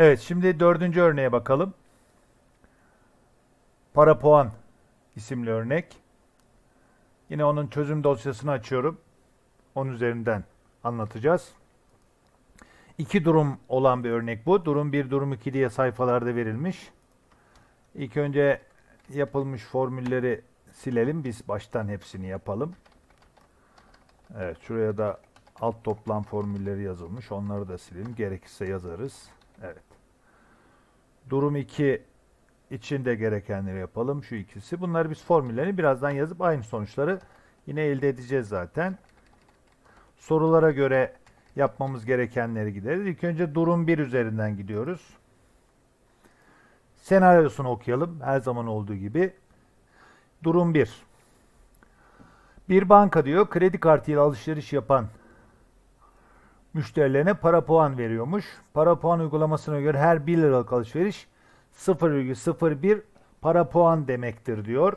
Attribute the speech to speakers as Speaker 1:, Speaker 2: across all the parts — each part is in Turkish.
Speaker 1: Evet, şimdi dördüncü örneğe bakalım. Para puan isimli örnek. Yine onun çözüm dosyasını açıyorum. Onun üzerinden anlatacağız. İki durum olan bir örnek bu. Durum 1, durum 2 diye sayfalarda verilmiş. İlk önce yapılmış formülleri silelim. Biz baştan hepsini yapalım. Evet, şuraya da alt toplam formülleri yazılmış. Onları da silelim. Gerekirse yazarız. Evet. Durum 2 için de gerekenleri yapalım. Şu ikisi. Bunları biz formüllerini birazdan yazıp aynı sonuçları yine elde edeceğiz zaten. Sorulara göre yapmamız gerekenleri gideriz. İlk önce durum 1 üzerinden gidiyoruz. Senaryosunu okuyalım. Her zaman olduğu gibi. Durum 1. Bir banka diyor kredi kartıyla alışveriş yapan müşterilerine para puan veriyormuş. Para puan uygulamasına göre her 1 liralık alışveriş 0,01 para puan demektir diyor.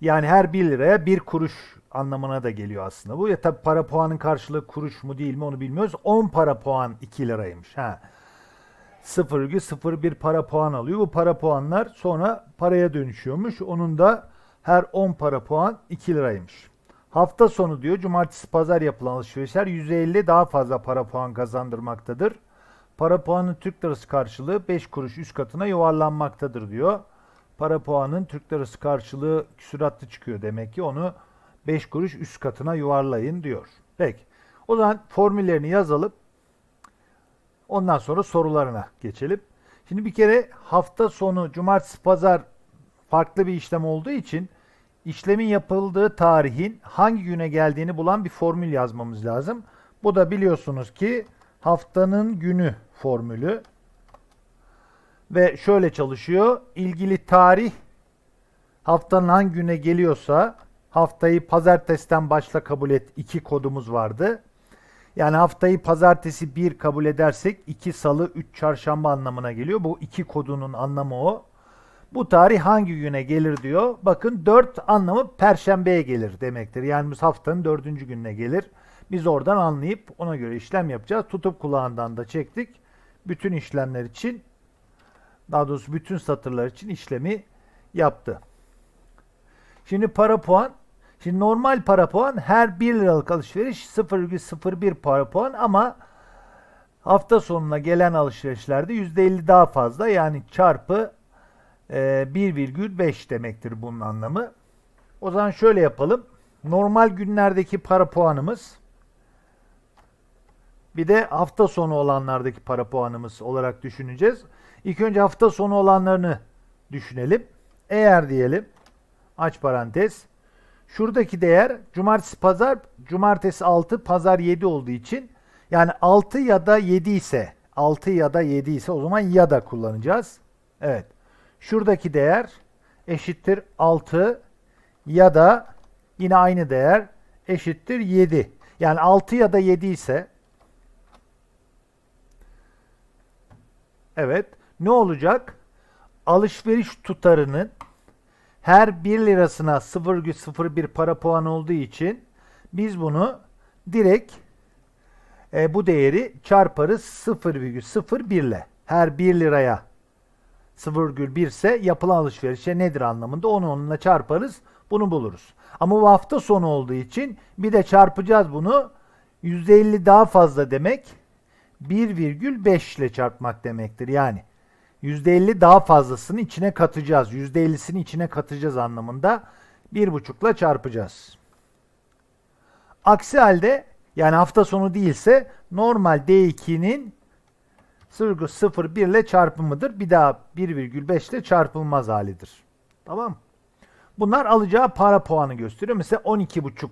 Speaker 1: Yani her 1 liraya 1 kuruş anlamına da geliyor aslında bu. Ya tabi para puanın karşılığı kuruş mu değil mi onu bilmiyoruz. 10 para puan 2 liraymış. Ha. 0,01 para puan alıyor. Bu para puanlar sonra paraya dönüşüyormuş. Onun da her 10 para puan 2 liraymış. Hafta sonu diyor cumartesi pazar yapılan alışverişler %50 daha fazla para puan kazandırmaktadır. Para puanın Türk lirası karşılığı 5 kuruş üst katına yuvarlanmaktadır diyor. Para puanın Türk lirası karşılığı küsuratlı çıkıyor demek ki onu 5 kuruş üst katına yuvarlayın diyor. Peki. O zaman formüllerini yazalım. Ondan sonra sorularına geçelim. Şimdi bir kere hafta sonu cumartesi pazar farklı bir işlem olduğu için işlemin yapıldığı tarihin hangi güne geldiğini bulan bir formül yazmamız lazım. Bu da biliyorsunuz ki haftanın günü formülü. Ve şöyle çalışıyor. İlgili tarih haftanın hangi güne geliyorsa haftayı pazartesiden başla kabul et. iki kodumuz vardı. Yani haftayı pazartesi 1 kabul edersek 2 salı 3 çarşamba anlamına geliyor. Bu iki kodunun anlamı o. Bu tarih hangi güne gelir diyor. Bakın 4 anlamı perşembeye gelir demektir. Yani biz haftanın 4. gününe gelir. Biz oradan anlayıp ona göre işlem yapacağız. Tutup kulağından da çektik. Bütün işlemler için daha doğrusu bütün satırlar için işlemi yaptı. Şimdi para puan. Şimdi normal para puan her 1 liralık alışveriş 0,01 para puan ama hafta sonuna gelen alışverişlerde %50 daha fazla yani çarpı 1,5 demektir bunun anlamı. O zaman şöyle yapalım. Normal günlerdeki para puanımız bir de hafta sonu olanlardaki para puanımız olarak düşüneceğiz. İlk önce hafta sonu olanlarını düşünelim. Eğer diyelim aç parantez şuradaki değer cumartesi pazar cumartesi 6 pazar 7 olduğu için yani 6 ya da 7 ise 6 ya da 7 ise o zaman ya da kullanacağız. Evet. Şuradaki değer eşittir 6 ya da yine aynı değer eşittir 7. Yani 6 ya da 7 ise Evet. Ne olacak? Alışveriş tutarının her 1 lirasına 0,01 para puan olduğu için biz bunu direkt e, bu değeri çarparız 0,01 ile. Her 1 liraya 0,1 ise yapılan alışverişe nedir anlamında onu onunla çarparız. Bunu buluruz. Ama bu hafta sonu olduğu için bir de çarpacağız bunu. %50 daha fazla demek 1,5 ile çarpmak demektir. Yani %50 daha fazlasını içine katacağız. %50'sini içine katacağız anlamında 1,5 ile çarpacağız. Aksi halde yani hafta sonu değilse normal D2'nin 0,01 ile çarpımıdır. Bir daha 1,5 ile çarpılmaz halidir. Tamam Bunlar alacağı para puanı gösteriyor. Mesela 12,5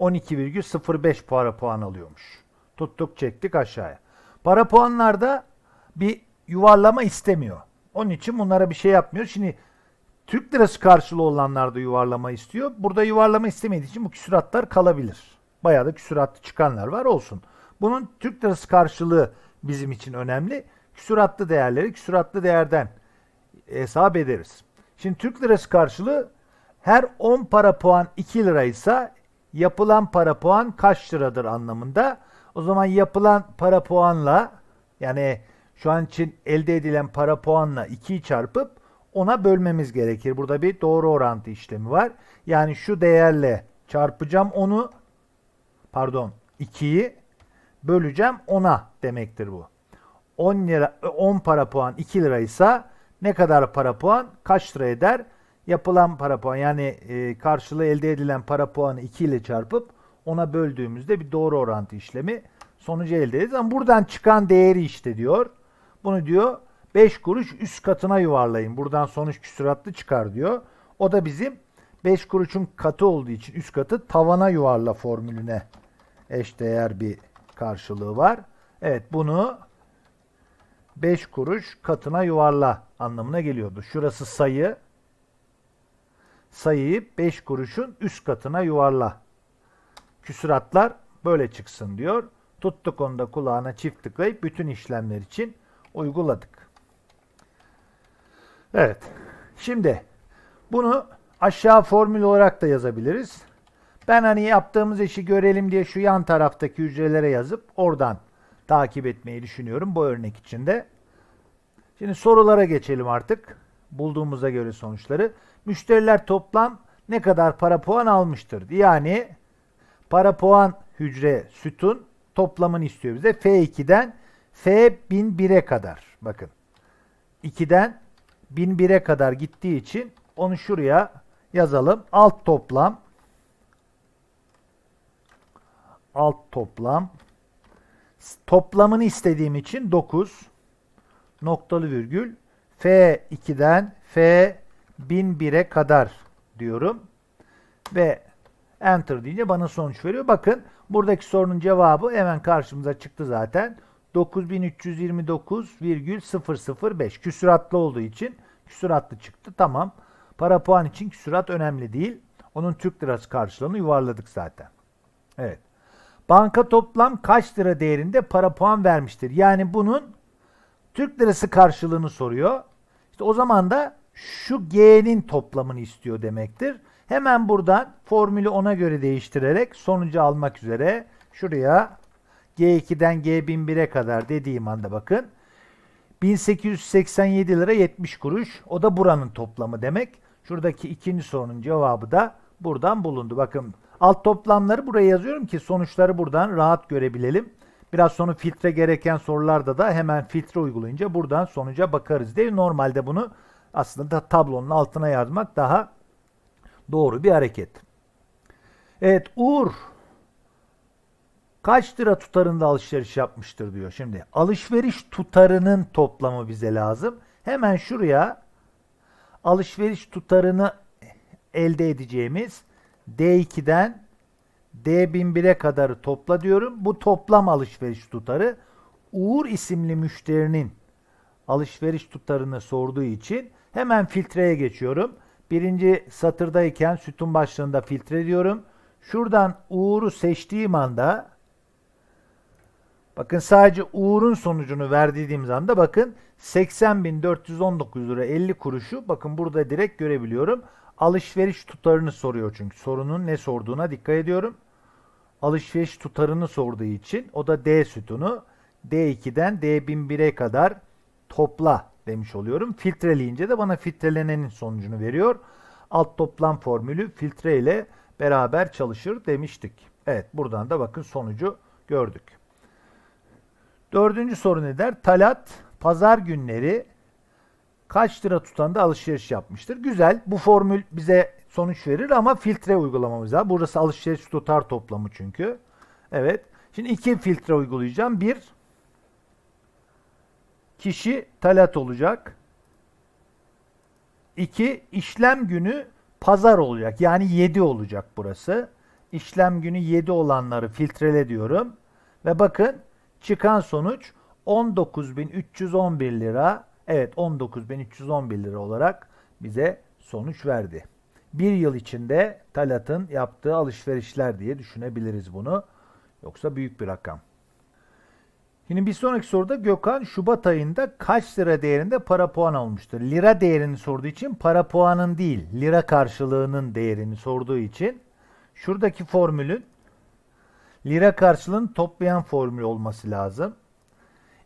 Speaker 1: 12,05 para puan alıyormuş. Tuttuk çektik aşağıya. Para puanlarda bir yuvarlama istemiyor. Onun için bunlara bir şey yapmıyor. Şimdi Türk lirası karşılığı olanlarda yuvarlama istiyor. Burada yuvarlama istemediği için bu küsuratlar kalabilir. Bayağı da küsuratlı çıkanlar var olsun. Bunun Türk lirası karşılığı bizim için önemli. Küsuratlı değerleri küsuratlı değerden hesap ederiz. Şimdi Türk lirası karşılığı her 10 para puan 2 liraysa yapılan para puan kaç liradır anlamında. O zaman yapılan para puanla yani Şu an için elde edilen para puanla 2'yi çarpıp ona bölmemiz gerekir. Burada bir doğru orantı işlemi var. Yani şu değerle çarpacağım onu pardon 2'yi böleceğim 10'a demektir bu. 10 lira 10 para puan 2 liraysa ne kadar para puan kaç lira eder? Yapılan para puan yani e, karşılığı elde edilen para puanı 2 ile çarpıp ona böldüğümüzde bir doğru orantı işlemi sonucu elde ederiz. Ama buradan çıkan değeri işte diyor. Bunu diyor 5 kuruş üst katına yuvarlayın. Buradan sonuç küsuratlı çıkar diyor. O da bizim 5 kuruşun katı olduğu için üst katı tavana yuvarla formülüne eşdeğer bir karşılığı var. Evet bunu 5 kuruş katına yuvarla anlamına geliyordu. Şurası sayı. Sayıyı 5 kuruşun üst katına yuvarla. Küsuratlar böyle çıksın diyor. Tuttuk onu da kulağına çift tıklayıp bütün işlemler için uyguladık. Evet. Şimdi bunu aşağı formül olarak da yazabiliriz. Ben hani yaptığımız işi görelim diye şu yan taraftaki hücrelere yazıp oradan takip etmeyi düşünüyorum bu örnek içinde. Şimdi sorulara geçelim artık. Bulduğumuza göre sonuçları. Müşteriler toplam ne kadar para puan almıştır? Yani para puan hücre sütun toplamını istiyor bize. F2'den F1001'e kadar. Bakın. 2'den 1001'e kadar gittiği için onu şuraya yazalım. Alt toplam alt toplam toplamını istediğim için 9 noktalı virgül F2'den F1001'e kadar diyorum. Ve enter deyince bana sonuç veriyor. Bakın buradaki sorunun cevabı hemen karşımıza çıktı zaten. 9329,005 küsuratlı olduğu için küsuratlı çıktı. Tamam. Para puan için küsurat önemli değil. Onun Türk lirası karşılığını yuvarladık zaten. Evet. Banka toplam kaç lira değerinde para puan vermiştir? Yani bunun Türk lirası karşılığını soruyor. İşte o zaman da şu G'nin toplamını istiyor demektir. Hemen buradan formülü ona göre değiştirerek sonucu almak üzere şuraya G2'den G1001'e kadar dediğim anda bakın 1887 lira 70 kuruş. O da buranın toplamı demek. Şuradaki ikinci sorunun cevabı da buradan bulundu. Bakın alt toplamları buraya yazıyorum ki sonuçları buradan rahat görebilelim. Biraz sonra filtre gereken sorularda da hemen filtre uygulayınca buradan sonuca bakarız diye. Normalde bunu aslında tablonun altına yazmak daha doğru bir hareket. Evet Uğur kaç lira tutarında alışveriş yapmıştır diyor. Şimdi alışveriş tutarının toplamı bize lazım. Hemen şuraya alışveriş tutarını elde edeceğimiz D2'den D1001'e kadar topla diyorum. Bu toplam alışveriş tutarı Uğur isimli müşterinin alışveriş tutarını sorduğu için hemen filtreye geçiyorum. Birinci satırdayken sütun başlığında filtre diyorum. Şuradan Uğur'u seçtiğim anda bakın sadece Uğur'un sonucunu verdiğimiz anda bakın 80.419 lira 50 kuruşu bakın burada direkt görebiliyorum. Alışveriş tutarını soruyor çünkü sorunun ne sorduğuna dikkat ediyorum. Alışveriş tutarını sorduğu için o da D sütunu D2'den D1001'e kadar topla demiş oluyorum. Filtreleyince de bana filtrelenenin sonucunu veriyor. Alt toplam formülü filtre ile beraber çalışır demiştik. Evet buradan da bakın sonucu gördük. Dördüncü soru ne der? Talat pazar günleri kaç lira tutanda alışveriş yapmıştır? Güzel. Bu formül bize sonuç verir ama filtre uygulamamız lazım. Burası alışveriş tutar toplamı çünkü. Evet. Şimdi iki filtre uygulayacağım. Bir kişi talat olacak. İki işlem günü pazar olacak. Yani 7 olacak burası. İşlem günü 7 olanları filtrele diyorum. Ve bakın çıkan sonuç 19.311 lira. Evet 19.311 lira olarak bize sonuç verdi. Bir yıl içinde Talat'ın yaptığı alışverişler diye düşünebiliriz bunu. Yoksa büyük bir rakam. Şimdi bir sonraki soruda Gökhan Şubat ayında kaç lira değerinde para puan almıştır? Lira değerini sorduğu için para puanın değil, lira karşılığının değerini sorduğu için şuradaki formülün lira karşılığını toplayan formül olması lazım.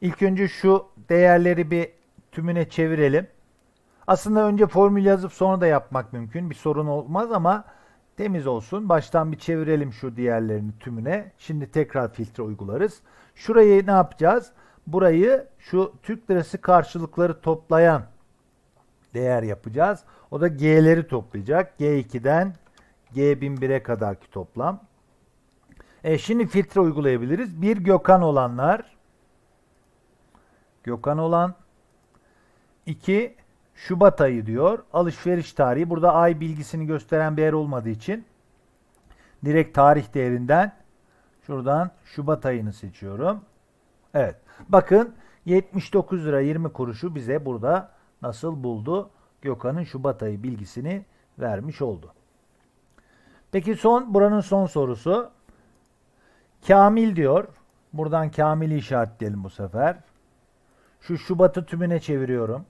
Speaker 1: İlk önce şu değerleri bir tümüne çevirelim. Aslında önce formül yazıp sonra da yapmak mümkün. Bir sorun olmaz ama temiz olsun. Baştan bir çevirelim şu diğerlerini tümüne. Şimdi tekrar filtre uygularız. Şurayı ne yapacağız? Burayı şu Türk lirası karşılıkları toplayan değer yapacağız. O da G'leri toplayacak. G2'den G1001'e kadarki toplam. E şimdi filtre uygulayabiliriz. Bir Gökhan olanlar Gökhan olan 2 Şubat ayı diyor. Alışveriş tarihi. Burada ay bilgisini gösteren bir yer olmadığı için direkt tarih değerinden şuradan Şubat ayını seçiyorum. Evet. Bakın 79 lira 20 kuruşu bize burada nasıl buldu? Gökhan'ın Şubat ayı bilgisini vermiş oldu. Peki son buranın son sorusu. Kamil diyor. Buradan Kamil'i işaretleyelim bu sefer. Şu Şubat'ı tümüne çeviriyorum.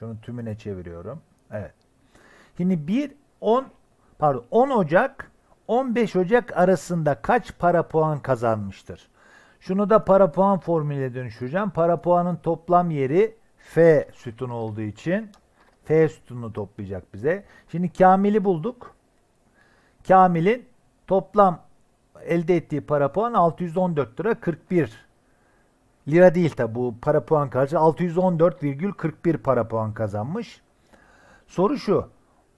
Speaker 1: Şunu tümüne çeviriyorum. Evet. Şimdi 1 10 pardon 10 Ocak 15 Ocak arasında kaç para puan kazanmıştır? Şunu da para puan formülüne dönüştüreceğim. Para puanın toplam yeri F sütunu olduğu için F sütununu toplayacak bize. Şimdi Kamil'i bulduk. Kamil'in toplam elde ettiği para puan 614 lira 41 lira değil tabi bu para puan karşı 614,41 para puan kazanmış. Soru şu.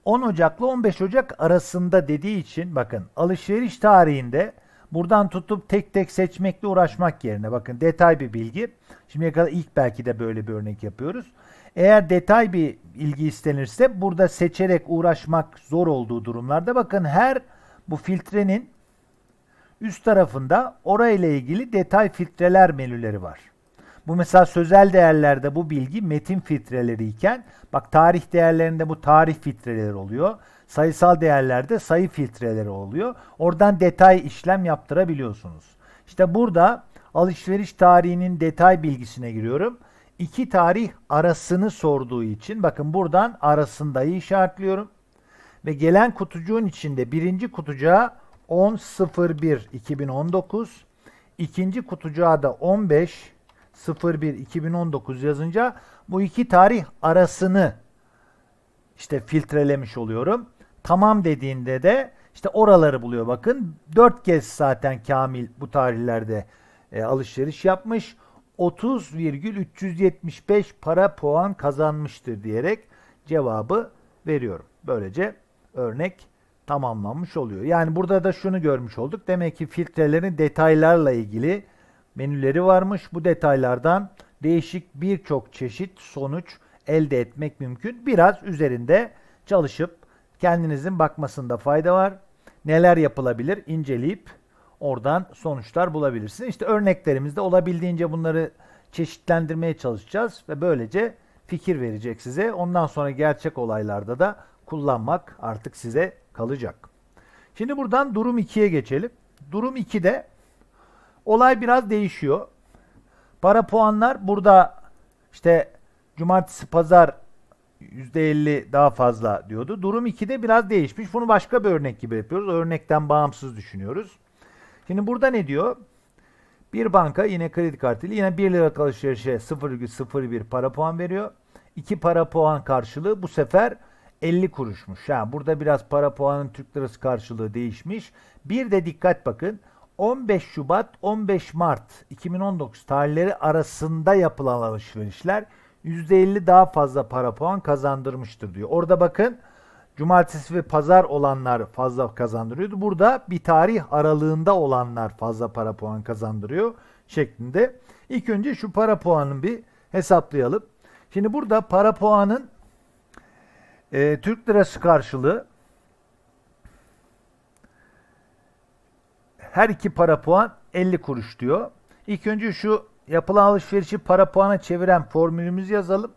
Speaker 1: 10 Ocak'la 15 Ocak arasında dediği için bakın alışveriş tarihinde buradan tutup tek tek seçmekle uğraşmak yerine bakın detay bir bilgi. Şimdiye kadar ilk belki de böyle bir örnek yapıyoruz. Eğer detay bir ilgi istenirse burada seçerek uğraşmak zor olduğu durumlarda bakın her bu filtrenin üst tarafında orayla ilgili detay filtreler menüleri var. Bu mesela sözel değerlerde bu bilgi metin filtreleri iken bak tarih değerlerinde bu tarih filtreleri oluyor. Sayısal değerlerde sayı filtreleri oluyor. Oradan detay işlem yaptırabiliyorsunuz. İşte burada alışveriş tarihinin detay bilgisine giriyorum. İki tarih arasını sorduğu için bakın buradan arasındayı işaretliyorum. Ve gelen kutucuğun içinde birinci kutucuğa 10.01.2019 ikinci kutucuğa da 15.01.2019 yazınca bu iki tarih arasını işte filtrelemiş oluyorum. Tamam dediğinde de işte oraları buluyor bakın. 4 kez zaten Kamil bu tarihlerde e, alışveriş yapmış. 30,375 para puan kazanmıştır diyerek cevabı veriyorum. Böylece örnek tamamlanmış oluyor. Yani burada da şunu görmüş olduk. Demek ki filtrelerin detaylarla ilgili menüleri varmış. Bu detaylardan değişik birçok çeşit sonuç elde etmek mümkün. Biraz üzerinde çalışıp kendinizin bakmasında fayda var. Neler yapılabilir inceleyip oradan sonuçlar bulabilirsiniz. İşte örneklerimizde olabildiğince bunları çeşitlendirmeye çalışacağız ve böylece fikir verecek size. Ondan sonra gerçek olaylarda da kullanmak artık size kalacak. Şimdi buradan durum 2'ye geçelim. Durum 2'de olay biraz değişiyor. Para puanlar burada işte cumartesi pazar %50 daha fazla diyordu. Durum 2'de biraz değişmiş. Bunu başka bir örnek gibi yapıyoruz. Örnekten bağımsız düşünüyoruz. Şimdi burada ne diyor? Bir banka yine kredi kartıyla yine 1 lira alışverişe 0,01 para puan veriyor. 2 para puan karşılığı bu sefer 50 kuruşmuş. Yani burada biraz para puanın Türk lirası karşılığı değişmiş. Bir de dikkat bakın. 15 Şubat 15 Mart 2019 tarihleri arasında yapılan alışverişler %50 daha fazla para puan kazandırmıştır diyor. Orada bakın cumartesi ve pazar olanlar fazla kazandırıyordu. Burada bir tarih aralığında olanlar fazla para puan kazandırıyor şeklinde. İlk önce şu para puanını bir hesaplayalım. Şimdi burada para puanın e, Türk lirası karşılığı her iki para puan 50 kuruş diyor. İlk önce şu yapılan alışverişi para puana çeviren formülümüzü yazalım.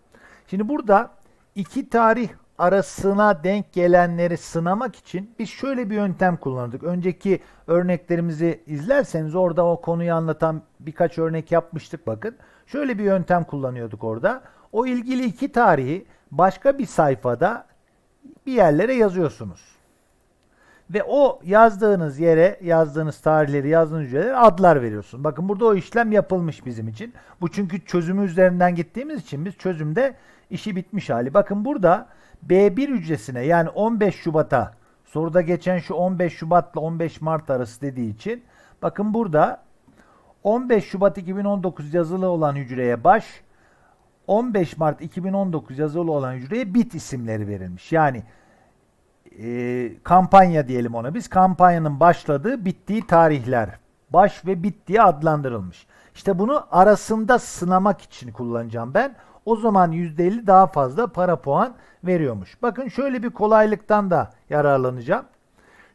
Speaker 1: Şimdi burada iki tarih arasına denk gelenleri sınamak için biz şöyle bir yöntem kullandık. Önceki örneklerimizi izlerseniz orada o konuyu anlatan birkaç örnek yapmıştık bakın. Şöyle bir yöntem kullanıyorduk orada. O ilgili iki tarihi başka bir sayfada bir yerlere yazıyorsunuz. Ve o yazdığınız yere, yazdığınız tarihleri, yazdığınız hücrelere adlar veriyorsun. Bakın burada o işlem yapılmış bizim için. Bu çünkü çözümü üzerinden gittiğimiz için biz çözümde işi bitmiş hali. Bakın burada B1 hücresine yani 15 Şubat'a soruda geçen şu 15 Şubat'la 15 Mart arası dediği için bakın burada 15 Şubat 2019 yazılı olan hücreye baş, 15 Mart 2019 yazılı olan hücreye bit isimleri verilmiş. Yani e, kampanya diyelim ona biz. Kampanyanın başladığı, bittiği tarihler baş ve bit diye adlandırılmış. İşte bunu arasında sınamak için kullanacağım ben. O zaman %50 daha fazla para puan veriyormuş. Bakın şöyle bir kolaylıktan da yararlanacağım.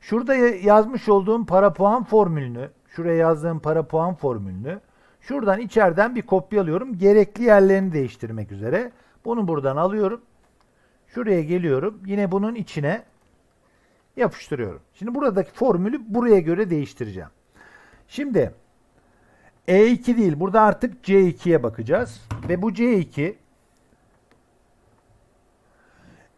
Speaker 1: Şurada ya- yazmış olduğum para puan formülünü, şuraya yazdığım para puan formülünü şuradan içeriden bir kopyalıyorum. Gerekli yerlerini değiştirmek üzere. Bunu buradan alıyorum. Şuraya geliyorum. Yine bunun içine yapıştırıyorum. Şimdi buradaki formülü buraya göre değiştireceğim. Şimdi E2 değil. Burada artık C2'ye bakacağız. Ve bu C2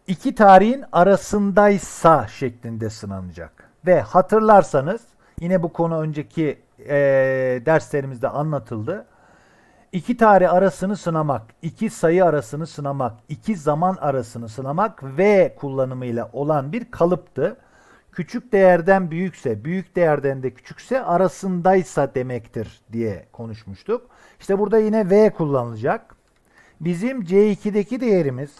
Speaker 1: iki tarihin arasındaysa şeklinde sınanacak. Ve hatırlarsanız yine bu konu önceki eee, derslerimizde anlatıldı. İki tarih arasını sınamak, iki sayı arasını sınamak, iki zaman arasını sınamak ve kullanımıyla olan bir kalıptı. Küçük değerden büyükse, büyük değerden de küçükse arasındaysa demektir diye konuşmuştuk. İşte burada yine V kullanılacak. Bizim C2'deki değerimiz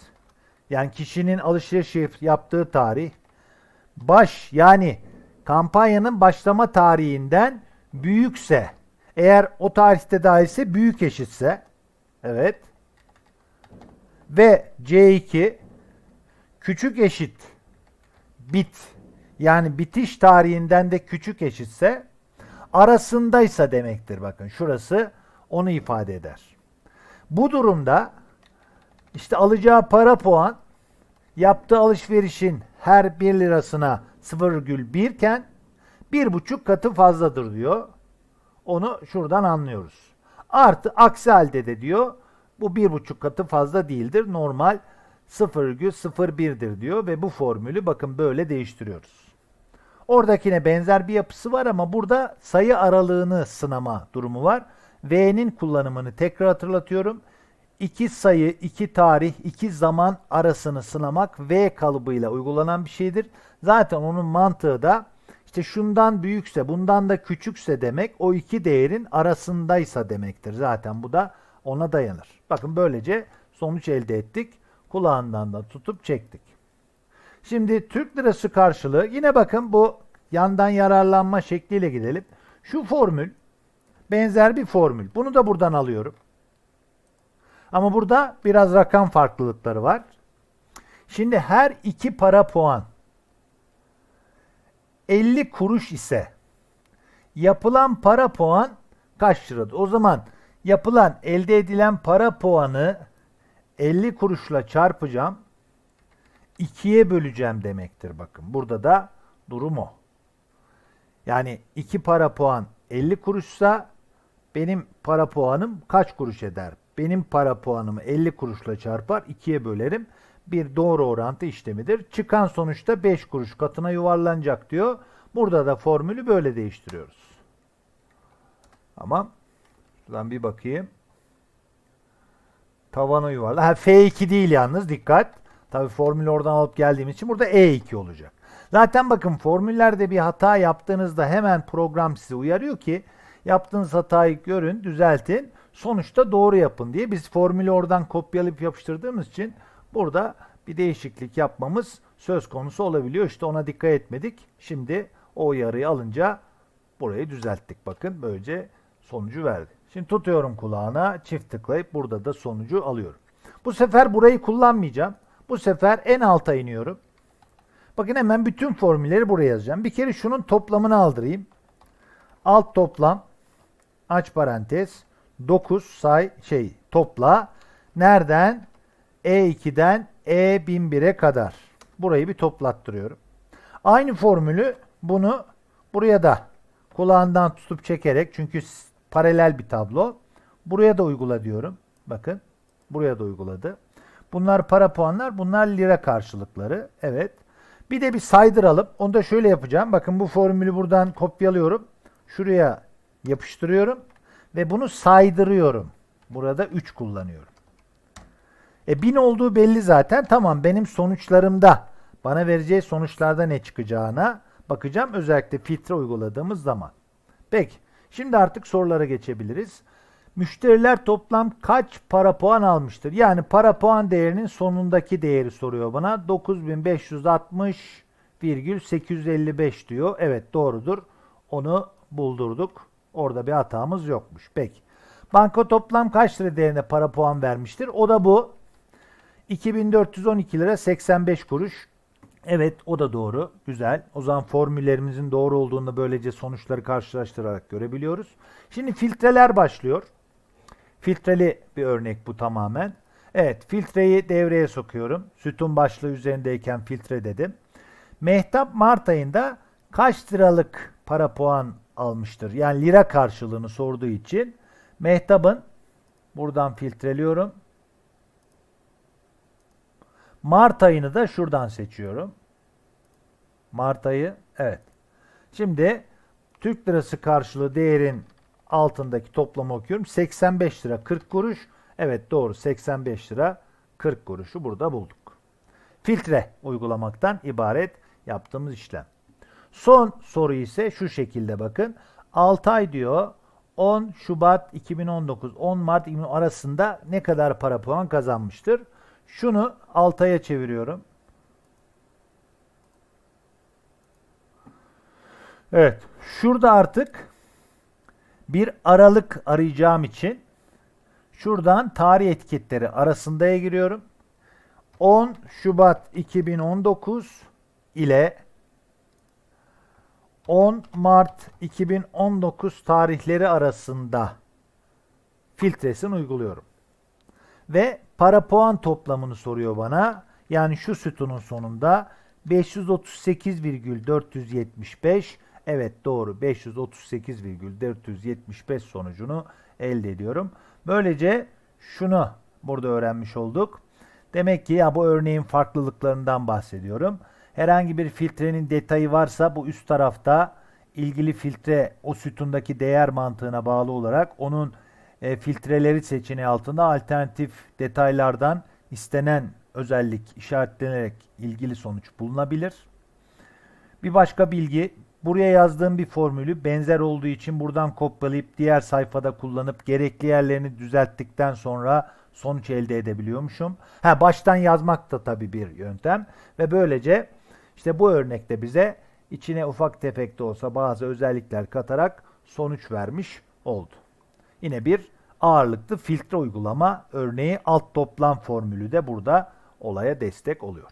Speaker 1: yani kişinin alışveriş yaptığı tarih baş yani kampanyanın başlama tarihinden büyükse eğer o tarihte dahilse büyük eşitse evet ve C2 küçük eşit bit yani bitiş tarihinden de küçük eşitse arasındaysa demektir bakın şurası onu ifade eder. Bu durumda işte alacağı para puan yaptığı alışverişin her 1 lirasına 0,1 iken 1,5 katı fazladır diyor. Onu şuradan anlıyoruz. Artı aksi halde de diyor bu 1,5 katı fazla değildir. Normal 0,01'dir diyor ve bu formülü bakın böyle değiştiriyoruz. Oradakine benzer bir yapısı var ama burada sayı aralığını sınama durumu var. V'nin kullanımını tekrar hatırlatıyorum. İki sayı, iki tarih, iki zaman arasını sınamak V kalıbıyla uygulanan bir şeydir. Zaten onun mantığı da işte şundan büyükse, bundan da küçükse demek o iki değerin arasındaysa demektir. Zaten bu da ona dayanır. Bakın böylece sonuç elde ettik. Kulağından da tutup çektik. Şimdi Türk lirası karşılığı yine bakın bu yandan yararlanma şekliyle gidelim. Şu formül benzer bir formül. Bunu da buradan alıyorum. Ama burada biraz rakam farklılıkları var. Şimdi her iki para puan 50 kuruş ise yapılan para puan kaç liradır? O zaman yapılan elde edilen para puanı 50 kuruşla çarpacağım. 2'ye böleceğim demektir bakın. Burada da durum o. Yani 2 para puan 50 kuruşsa benim para puanım kaç kuruş eder? Benim para puanımı 50 kuruşla çarpar 2'ye bölerim. Bir doğru orantı işlemidir. Çıkan sonuçta 5 kuruş katına yuvarlanacak diyor. Burada da formülü böyle değiştiriyoruz. Tamam. Şuradan bir bakayım. Tavana yuvarla. Ha, F2 değil yalnız dikkat. Tabi formülü oradan alıp geldiğimiz için burada E2 olacak. Zaten bakın formüllerde bir hata yaptığınızda hemen program sizi uyarıyor ki yaptığınız hatayı görün, düzeltin. Sonuçta doğru yapın diye. Biz formülü oradan kopyalayıp yapıştırdığımız için burada bir değişiklik yapmamız söz konusu olabiliyor. İşte ona dikkat etmedik. Şimdi o uyarıyı alınca burayı düzelttik. Bakın böylece sonucu verdi. Şimdi tutuyorum kulağına çift tıklayıp burada da sonucu alıyorum. Bu sefer burayı kullanmayacağım. Bu sefer en alta iniyorum. Bakın hemen bütün formülleri buraya yazacağım. Bir kere şunun toplamını aldırayım. Alt toplam aç parantez 9 say şey topla. Nereden? E2'den E1001'e kadar. Burayı bir toplattırıyorum. Aynı formülü bunu buraya da kulağından tutup çekerek çünkü paralel bir tablo. Buraya da uygula diyorum. Bakın. Buraya da uyguladı. Bunlar para puanlar. Bunlar lira karşılıkları. Evet. Bir de bir saydıralım. Onu da şöyle yapacağım. Bakın bu formülü buradan kopyalıyorum. Şuraya yapıştırıyorum. Ve bunu saydırıyorum. Burada 3 kullanıyorum. E 1000 olduğu belli zaten. Tamam benim sonuçlarımda bana vereceği sonuçlarda ne çıkacağına bakacağım. Özellikle filtre uyguladığımız zaman. Peki. Şimdi artık sorulara geçebiliriz. Müşteriler toplam kaç para puan almıştır? Yani para puan değerinin sonundaki değeri soruyor bana. 9560,855 diyor. Evet doğrudur. Onu buldurduk. Orada bir hatamız yokmuş. Peki. Banka toplam kaç lira değerinde para puan vermiştir? O da bu. 2412 lira 85 kuruş. Evet o da doğru. Güzel. O zaman formüllerimizin doğru olduğunu böylece sonuçları karşılaştırarak görebiliyoruz. Şimdi filtreler başlıyor. Filtreli bir örnek bu tamamen. Evet filtreyi devreye sokuyorum. Sütun başlığı üzerindeyken filtre dedim. Mehtap Mart ayında kaç liralık para puan almıştır? Yani lira karşılığını sorduğu için Mehtap'ın buradan filtreliyorum. Mart ayını da şuradan seçiyorum. Mart ayı evet. Şimdi Türk lirası karşılığı değerin altındaki toplamı okuyorum. 85 lira 40 kuruş. Evet doğru 85 lira 40 kuruşu burada bulduk. Filtre uygulamaktan ibaret yaptığımız işlem. Son soru ise şu şekilde bakın. 6 ay diyor 10 Şubat 2019 10 Mart 2000 arasında ne kadar para puan kazanmıştır? Şunu 6 aya çeviriyorum. Evet. Şurada artık bir aralık arayacağım için şuradan tarih etiketleri arasındaya giriyorum. 10 Şubat 2019 ile 10 Mart 2019 tarihleri arasında filtresini uyguluyorum. Ve para puan toplamını soruyor bana. Yani şu sütunun sonunda 538,475 Evet doğru 538,475 sonucunu elde ediyorum. Böylece şunu burada öğrenmiş olduk. Demek ki ya bu örneğin farklılıklarından bahsediyorum. Herhangi bir filtrenin detayı varsa bu üst tarafta ilgili filtre o sütundaki değer mantığına bağlı olarak onun e, filtreleri seçeneği altında alternatif detaylardan istenen özellik işaretlenerek ilgili sonuç bulunabilir. Bir başka bilgi buraya yazdığım bir formülü benzer olduğu için buradan kopyalayıp diğer sayfada kullanıp gerekli yerlerini düzelttikten sonra sonuç elde edebiliyormuşum. Ha baştan yazmak da tabii bir yöntem ve böylece işte bu örnekte bize içine ufak tefek de olsa bazı özellikler katarak sonuç vermiş oldu. Yine bir ağırlıklı filtre uygulama örneği alt toplam formülü de burada olaya destek oluyor.